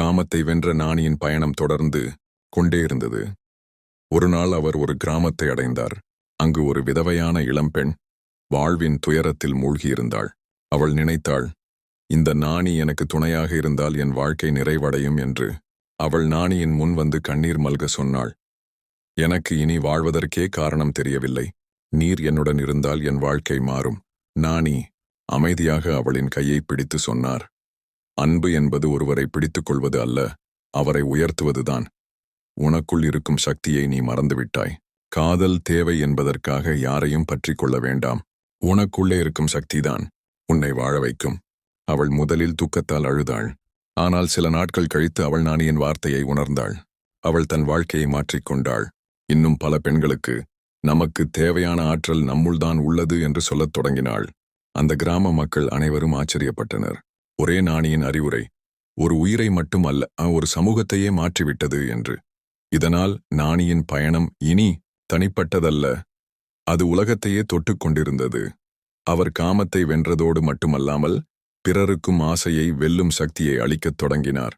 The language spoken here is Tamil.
காமத்தை வென்ற நாணியின் பயணம் தொடர்ந்து கொண்டே இருந்தது. ஒரு நாள் அவர் ஒரு கிராமத்தை அடைந்தார். அங்கு ஒரு விதவையான இளம்பெண் வாழ்வின் துயரத்தில் மூழ்கியிருந்தாள். அவள் நினைத்தாள் இந்த நாணி எனக்கு துணையாக இருந்தால் என் வாழ்க்கை நிறைவடையும் என்று. அவள் நாணியின் முன் வந்து கண்ணீர் மல்க சொன்னாள் எனக்கு இனி வாழ்வதற்கே காரணம் தெரியவில்லை. நீர் என்னுடன் இருந்தால் என் வாழ்க்கை மாறும். நாணி அமைதியாக அவளின் கையை பிடித்து சொன்னார். அன்பு என்பது ஒருவரை பிடித்துக் கொள்வது அல்ல அவரை உயர்த்துவதுதான். உனக்குள் இருக்கும் சக்தியை நீ மறந்துவிட்டாய். காதல் தேவை என்பதற்காக யாரையும் பற்றி கொள்ள வேண்டாம். உனக்குள்ளே இருக்கும் சக்திதான் உன்னை வாழ வைக்கும். அவள் முதலில் துக்கத்தால் அழுதாள். ஆனால் சில நாட்கள் கழித்து அவள் நாணியின் வார்த்தையை உணர்ந்தாள். அவள் தன் வாழ்க்கையை மாற்றிக்கொண்டாள் இன்னும் பல பெண்களுக்கு நமக்கு தேவையான ஆற்றல் நம்முள்தான் உள்ளது என்று சொல்லத் தொடங்கினாள். அந்த கிராம மக்கள் அனைவரும் ஆச்சரியப்பட்டனர். ஒரே நாணியின் அறிவுரை ஒரு உயிரை மட்டும் அல்ல ஒரு சமூகத்தையே மாற்றிவிட்டது என்று. இதனால் நாணியின் பயணம் இனி தனிப்பட்டதல்ல. அது உலகத்தையே தொட்டுக்கொண்டிருந்தது அவர் காமத்தை வென்றதோடு மட்டுமல்லாமல் பிறருக்கும் ஆசையை வெல்லும் சக்தியை அளிக்கத் தொடங்கினார்.